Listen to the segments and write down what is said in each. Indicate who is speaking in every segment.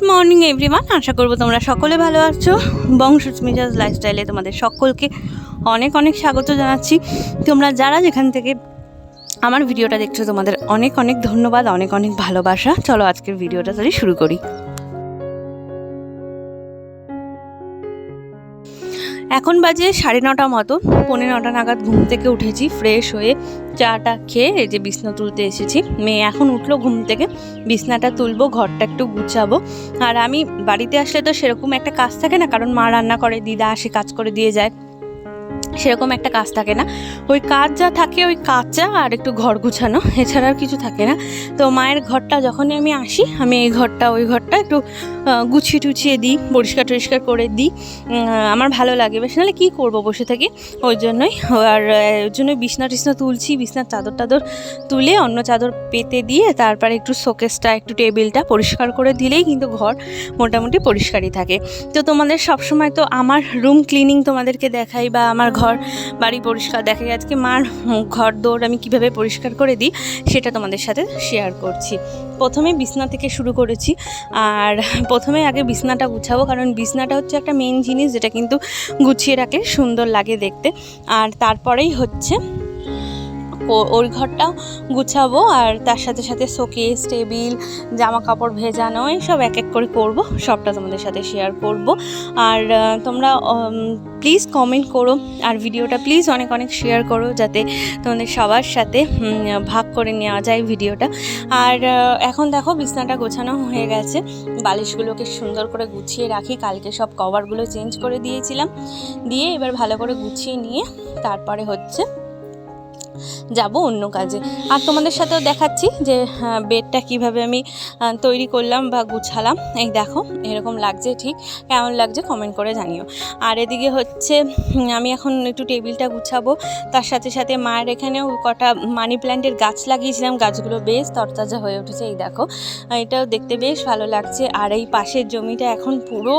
Speaker 1: Good morning everyone আশা করব তোমরা সকলে ভালো আছো। বংশ মিজাজ লাইফস্টাইলে তোমাদের সকলকে অনেক অনেক স্বাগত জানাচ্ছি। তোমরা যারা যেখান থেকে আমার ভিডিওটা দেখছ, তোমাদের অনেক অনেক ধন্যবাদ, অনেক অনেক ভালোবাসা। চলো আজকের ভিডিওটা তাহলে শুরু করি। এখন বাজে সাড়ে নটা মতো, পৌনে নটা নাগাদ ঘুম থেকে উঠেছি ফ্রেশ হয়ে চাটা খেয়ে এই যে বিছনা তুলতে এসেছি। মেয়ে এখন উঠল ঘুম থেকে, বিছনাটা তুলবো, ঘরটা একটু গুছাবো। আর আমি বাড়িতে আসলে তো সেরকম একটা কাজ থাকে না, কারণ মা রান্না করে, দিদা আসে, কাজ করে দিয়ে যায়। সেরকম একটা কাজ থাকে না। ওই কাজ যা থাকে ওই কাঁচা আর একটু ঘর গুছানো, এছাড়া আর কিছু থাকে না। তো মায়ের ঘরটা যখনই আমি আসি, আমি এই ঘরটা, ওই ঘরটা একটু গুছিয়ে টুছিয়ে দিই, পরিষ্কার টরিষ্কার করে দিই। আমার ভালো লাগে। বেশ, নাহলে কী করব বসে থাকি? ওই জন্যই। আর ওই জন্যই বিছনা টিছনা তুলছি, বিছনার চাদর টাদর তুলে অন্য চাদর পেতে দিয়ে তারপরে একটু শোকেসটা, একটু টেবিলটা পরিষ্কার করে দিলেই কিন্তু ঘর মোটামুটি পরিষ্কারই থাকে। তো তোমাদের সবসময় তো আমার রুম ক্লিনিং তোমাদেরকে দেখাই বা আমার ঘর বাড়ি পরিষ্কার। দেখাই আজকে মার ঘর দৌড় আমি কীভাবে পরিষ্কার করে দিই, সেটা তোমাদের সাথে শেয়ার করছি। প্রথমে বিছনা থেকে শুরু করেছি, আর প্রথমে আগে বিছনাটা গুছাবো, কারণ বিছনাটা হচ্ছে একটা মেন জিনিস, যেটা কিন্তু গুছিয়ে রাখে সুন্দর লাগে দেখতে। আর তারপরেই হচ্ছে ওই ঘরটাও গুছাবো আর তার সাথে সাথে শোকেস, টেবিল জামা কাপড় ভেজানো এইসব এক এক করে করব। সবটা তোমাদের সাথে শেয়ার করব। আর তোমরা প্লিজ কমেন্ট করো আর ভিডিওটা প্লিজ অনেক অনেক শেয়ার করো যাতে তোমাদের সবার সাথে ভাগ করে নেওয়া যায় ভিডিওটা। আর এখন দেখো বিছনাটা গোছানো হয়ে গেছে। বালিশগুলোকে সুন্দর করে গুছিয়ে রাখি। কালকে সব কভারগুলো চেঞ্জ করে দিয়েছিলাম। দিয়ে এবার ভালো করে গুছিয়ে নিয়ে তারপরে হচ্ছে যাব অন্য কাজে। আর তোমাদের সাথেও দেখাচ্ছি যে বেডটা কীভাবে আমি তৈরি করলাম বা গুছালাম। এই দেখো, এরকম লাগছে ঠিক। কেমন লাগছে কমেন্ট করে জানিও। আর এদিকে হচ্ছে আমি এখন একটু টেবিলটা গুছাবো। তার সাথে সাথে মায়ের এখানেও কটা মানি প্ল্যান্টের গাছ লাগিয়েছিলাম। গাছগুলো বেশ তরতাজা হয়ে উঠেছে, এই দেখো। এটাও দেখতে বেশ ভালো লাগছে। আর এই পাশের জমিটা এখন পুরো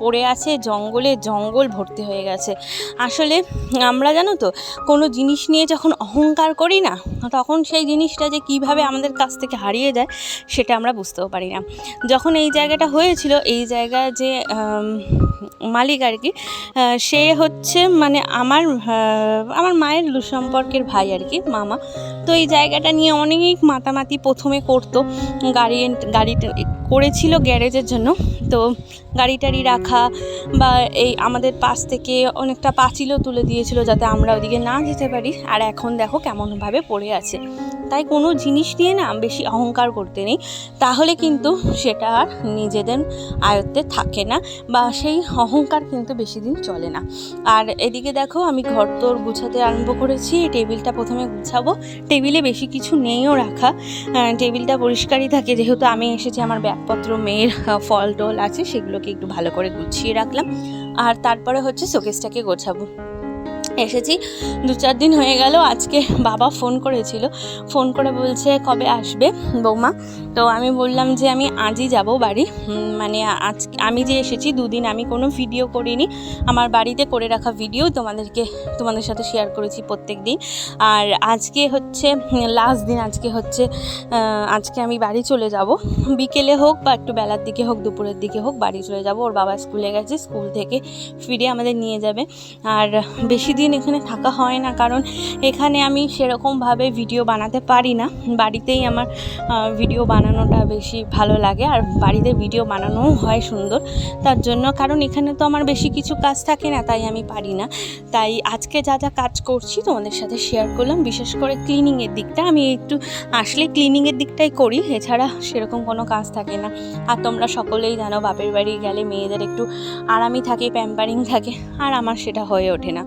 Speaker 1: পড়ে আছে, জঙ্গলে জঙ্গল ভর্তি হয়ে গেছে। আসলে আমরা জানো তো, কোনো জিনিস নিয়ে যখন অহংকার করি না, তখন সেই জিনিসটা যে কীভাবে আমাদের কাছ থেকে হারিয়ে যায়, সেটা আমরা বুঝতেও পারি না। যখন এই জায়গাটা হয়েছিল, এই জায়গা যে মালিক আর কি সে হচ্ছে মানে আমার আমার মায়ের সম্পর্কের ভাই আর কি, মামা। তো এই জায়গাটা নিয়ে অনেক মাতামাতি প্রথমে করতো। গাড়ি গাড়িটা করেছিল গ্যারেজের জন্য। তো গাড়ি টাড়ি রাখা বা এই আমাদের পাশ থেকে অনেকটা পাঁচিলও তুলে দিয়েছিল যাতে আমরা ওদিকে না যেতে পারি। আর এখন দেখো কেমনভাবে পড়ে আছে। তাই কোনো জিনিস নিয়ে না বেশি অহংকার করতে নেই। তাহলে কিন্তু সেটা আর নিজেদের আয়ত্তে থাকে না বা সেই অহংকার কিন্তু বেশি দিন চলে না। আর এদিকে দেখো আমি ঘর তোর গুছাতে আরম্ভ করেছি, টেবিলটা প্রথমে গুছাবো। টেবিলে বেশি কিছু নেইও রাখা। টেবিলটা পরিষ্কারই থাকে, যেহেতু আমি এসেছি আমার ব্যাগপত্র, মেয়ের ফল টল আছে, সেগুলোকে একটু ভালো করে গুছিয়ে রাখলাম। আর তারপরে হচ্ছে শোকেসটাকে গোছাবো। এসেছি। দু চার দিন হয়ে গেল, আজকে বাবা ফোন করেছিল। ফোন করে বলছে কবে আসবে বৌমা। তো আমি বললাম যে আমি আজই যাব বাড়ি। মানে আজ, আমি যে এসেছি দুদিন, আমি কোনো ভিডিও করিনি। আমার বাড়িতে করে রাখা ভিডিও তোমাদেরকে, তোমাদের সাথে শেয়ার করেছি প্রত্যেক দিন। আর আজকে হচ্ছে লাস্ট দিন আজকে হচ্ছে আজকে আমি বাড়ি চলে যাব। বিকেলে হোক বা একটু বেলার দিকে হোক, দুপুরের দিকে হোক, বাড়ি চলে যাব। ওর বাবা স্কুলে গেছে, স্কুল থেকে ফিরে আমাদের নিয়ে যাবে। আর বেশি দিন এখানে থাকা হয় না, কারণ এখানে আমি সেরকমভাবে ভিডিও বানাতে পারি না। বাড়িতেই আমার ভিডিও বানানোটা বেশি ভালো লাগে, আর বাড়িতে ভিডিও বানানোও হয় সুন্দর। তার জন্য, কারণ এখানে তো আমার বেশি কিছু কাজ থাকে না, তাই আমি পারি না। তাই আজকে যা যা কাজ করছি তোমাদের সাথে শেয়ার করলাম, বিশেষ করে ক্লিনিংয়ের দিকটা। আমি একটু আসলে ক্লিনিংয়ের দিকটাই করি, এছাড়া সেরকম কোনো কাজ থাকে না। আর তোমরা সকলেই জানো, বাপের বাড়ি গেলে মেয়েদের একটু আরামই থাকে প্যাম্পারিং থাকে, আর আমার সেটা হয়ে ওঠে না।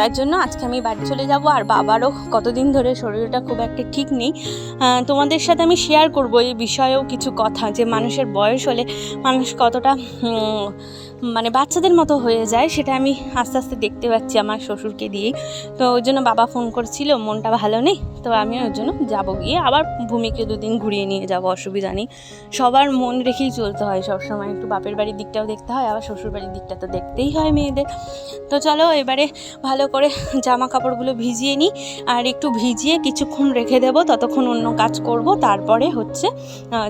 Speaker 1: তার জন্য আজকে আমি বাড়ি চলে যাব। আর বাবারও কতদিন ধরে শরীরটা খুব একটা ঠিক নেই। তোমাদের সাথে আমি শেয়ার করব এই বিষয়েও কিছু কথা যে মানুষের বয়স হলে মানুষ কতটা মানে বাচ্চাদের মতো হয়ে যায়, সেটা আমি আস্তে আস্তে দেখতে পাচ্ছি আমার শ্বশুরকে দিয়েই তো ওই জন্য বাবা ফোন করছিল, মনটা ভালো নেই? তো আমি ওই জন্য যাব গিয়ে আবার ভূমিকে দুদিন ঘুরিয়ে নিয়ে যাব, অসুবিধা নেই। সবার মন রেখেই চলতে হয় সবসময়, একটু বাপের বাড়ির দিকটাও দেখতে হয়, আবার শ্বশুর বাড়ির দিকটা তো দেখতেই হয় মেয়েদের। তো চলো এবারে ভালো করে জামা কাপড়গুলো ভিজিয়ে নিই, আর একটু ভিজিয়ে কিছুক্ষণ রেখে দেবো, ততক্ষণ অন্য কাজ করব। তারপরে হচ্ছে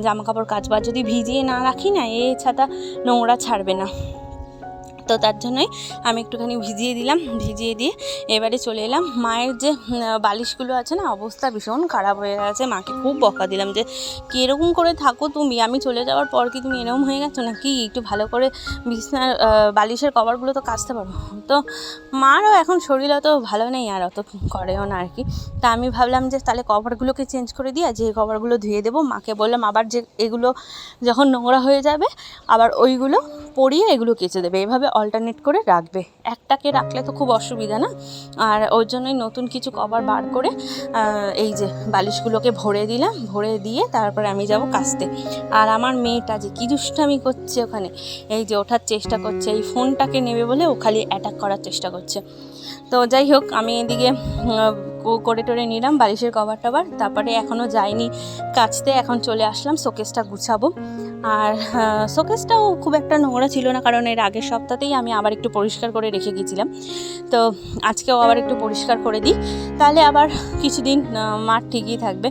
Speaker 1: জামা কাপড় কাচবা যদি ভিজিয়ে না রাখি না, এ ছাতা নোংরা ছাড়বে না। তো তার জন্যই আমি একটুখানি ভিজিয়ে দিলাম, ভিজিয়ে দিয়ে এবারে চলে এলাম। মায়ের যে বালিশগুলো আছে না, অবস্থা ভীষণ খারাপ হয়ে গেছে। মাকে খুব বকা দিলাম যে কি এরকম করে থাকো তুমি? আমি চলে যাওয়ার পর কি তুমি এরকম হয়ে গেছো না কি একটু ভালো করে বিছনার বালিশের কভারগুলো তো কাচতে পারো। তো মারও এখন শরীর অত ভালো নেই আর অত করেও না আর কি। তা আমি ভাবলাম যে, তাহলে কভারগুলোকে চেঞ্জ করে দিয়ে যে কভারগুলো ধুয়ে দেবো। মাকে বললাম, আবার যে এগুলো যখন নোংরা হয়ে যাবে, আবার ওইগুলো পরিয়ে এগুলো কেচে দেবে। এভাবে অল্টারনেট করে রাখবে। একটাকে রাখলে তো খুব অসুবিধা না? আর ওর জন্যই নতুন কিছু কভার বার করে এই যে বালিশগুলোকে ভরে দিলাম, ভরে দিয়ে তারপরে আমি যাব কাচতে আর আমার মেয়েটা যে কী দুষ্টামি করছে ওখানে, এই যে ওঠার চেষ্টা করছে, এই ফোনটাকে নেবে বলে ও খালি অ্যাটাক করার চেষ্টা করছে। তো যাই হোক, আমি এদিকে করে টোরে নিলাম বালিশের কভার টভার তারপরে এখনও যাইনি কাচতে এখন চলে আসলাম শোকেসটা গুছাবো। আর শোকেসটাও খুব একটা নোংরা ছিল না, কারণ এর আগের সপ্তাহতেই আমি আবার একটু পরিষ্কার করে রেখে গিয়েছিলাম। তো আজকেও আবার একটু পরিষ্কার করে দিই। তাহলে আবার কিছুদিন মাঠ ঠিকই থাকবে।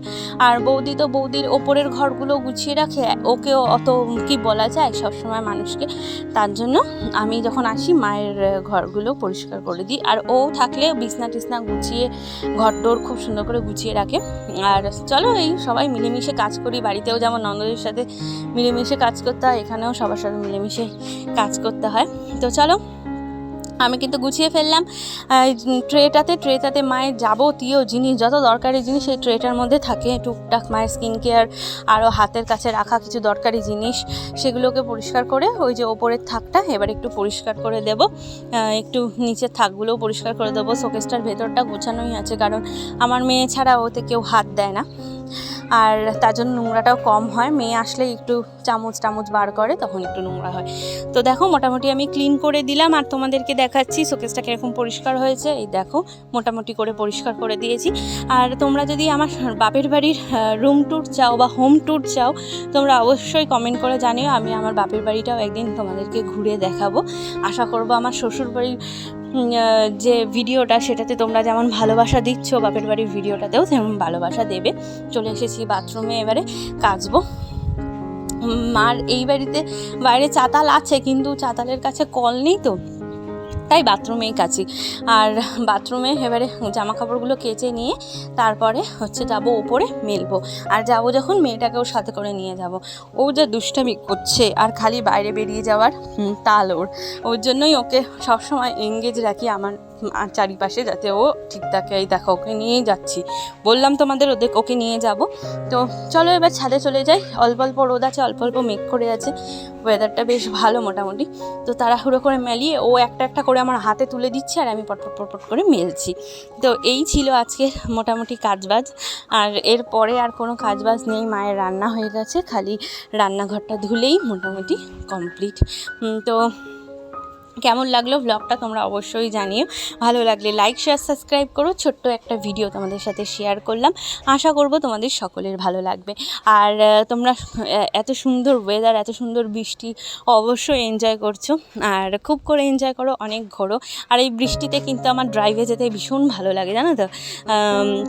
Speaker 1: আর বৌদি তো বৌদির ওপরের ঘরগুলো গুছিয়ে রাখে, ওকেও অত কি বলা যায় সবসময় মানুষকে। তার জন্য আমি যখন আসি, মায়ের ঘরগুলো পরিষ্কার করে দিই। আর ও থাকলে বিছনা টিছনা গুছিয়ে ঘর ডোর খুব সুন্দর করে গুছিয়ে রাখে। আর চলো এই সবাই মিলেমিশে কাজ করি, বাড়িতেও যেমন নন্দদের সাথে মিলেমিশে কাজ করতে হয়, এখানেও সবার সাথে মিলেমিশে কাজ করতে হয়। তো চলো, আমি কিন্তু গুছিয়ে ফেললাম। ট্রেটাতে ট্রেটাতে মায়ের যাবতীয় জিনিস, যত দরকারি জিনিস সেই ট্রেটার মধ্যে থাকে। টুকটাক মায়ের স্কিন কেয়ার আরও হাতের কাছে রাখা কিছু দরকারি জিনিস, সেগুলোকে পরিষ্কার করে ওই যে ওপরের থাকটা এবার একটু পরিষ্কার করে দেব। একটু নিচের থাকগুলোও পরিষ্কার করে দেবো। শোকেসটার ভেতরটা গোছানোই আছে, কারণ আমার মেয়ে ছাড়া ওতে কেউ হাত দেয় না। আর তার জন্য নোংরাটাও কম হয়। মেয়ে আসলে একটু চামচ, টামচ বার করে, তখন একটু নোংরা হয়। তো দেখো, মোটামুটি আমি ক্লিন করে দিলাম আর তোমাদেরকে দেখাচ্ছি শোকেসটা কীরকম পরিষ্কার হয়েছে। এই দেখো, মোটামুটি করে পরিষ্কার করে দিয়েছি। আর তোমরা যদি আমার বাপের বাড়ির রুম ট্যুর চাও বা হোম ট্যুর চাও, তোমরা অবশ্যই কমেন্ট করে জানিও। আমি আমার বাপের বাড়িটাও একদিন তোমাদেরকে ঘুরে দেখাবো। আশা করব আমার শ্বশুর বাড়ির যে ভিডিওটা সেটাতে তোমরা যেমন ভালোবাসা দিচ্ছ, বাপের বাড়ির ভিডিওটাতেও তেমন ভালোবাসা দেবে। চলে এসেছি বাথরুমে, এবারে কাচবো। মার এই বাড়িতে, বাইরে চাতাল আছে, কিন্তু চাতালের কাছে কল নেই তো। তাই বাথরুমেই কাছে আর বাথরুমে এবারে জামা কাপড়গুলো কেচে নিয়ে তারপরে হচ্ছে যাব ওপরে মেলবো। আর যাব যখন মেয়েটাকেও সাথে করে নিয়ে যাব। ও যা দুষ্টামি করছে আর খালি বাইরে বেরিয়ে যাওয়ার তাল ওর। ওর জন্যই ওকে সবসময় এঙ্গেজ রাখি আমার চারিপাশে যাতে ও ঠিক থাকে এই দেখো, ওকে নিয়েই যাচ্ছি। বললাম তোমাদের ওদের ওকে নিয়ে যাব। তো চলো এবার ছাদে চলে যাই। অল্প অল্প রোদ আছে, অল্প অল্প মেঘ করে আছে। ওয়েদারটা বেশ ভালো মোটামুটি। তো তাড়াহুড়ো করে মেলিয়ে ও একটা একটা করে আমার হাতে তুলে দিচ্ছে আর আমি পটপট পটপট করে মেলছি। তো এই ছিল আজকে মোটামুটি কাজবাজ। আর এরপরে আর কোনো কাজবাজ নেই, মায়ের রান্না হয়ে গেছে। খালি রান্নাঘরটা ধুলেই মোটামুটি কমপ্লিট তো কেমন লাগল ব্লগটা তোমরা অবশ্যই জানিও। ভালো লাগলে লাইক শেয়ার সাবস্ক্রাইব করো। ছোট্ট একটা ভিডিও তোমাদের সাথে শেয়ার করলাম। আশা করব তোমাদের সকলের ভালো লাগবে। আর তোমরা এত সুন্দর ওয়েদার এত সুন্দর বৃষ্টি অবশ্যই এনজয় করছ। আর খুব করে এনজয় করো, অনেক ঘোরো। আর এই বৃষ্টিতে কিন্তু আমার ড্রাইভে যেতে ভীষণ ভালো লাগে, জানো তো?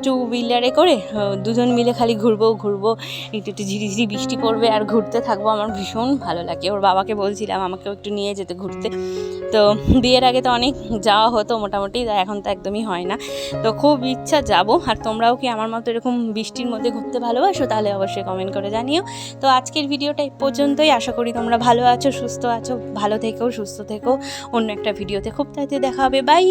Speaker 1: টু হুইলারে করে দুজন মিলে খালি ঘুরবো ঘুরবো, একটু একটু ঝিরিঝিরি বৃষ্টি পড়বে আর ঘুরতে থাকব। আমার ভীষণ ভালো লাগে। ওর বাবাকে বলছিলাম আমাকেও একটু নিয়ে যেতে ঘুরতে। তো বিয়ের আগে তো অনেক যাওয়া হতো মোটামুটি এখন তো একদমই হয় না। তো খুব ইচ্ছা যাব, আর তোমরাও কি আমার মতো এরকম বৃষ্টির মধ্যে ঘুরতে ভালোবাসো? তাহলে অবশ্যই কমেন্ট করে জানিও। তো আজকের ভিডিওটা এই পর্যন্তই, আশা করি তোমরা ভালো আছো, সুস্থ আছো, ভালো থেকো, সুস্থ থেকো। অন্য একটা ভিডিওতে খুব তাড়াতাড়ি দেখা হবে বাই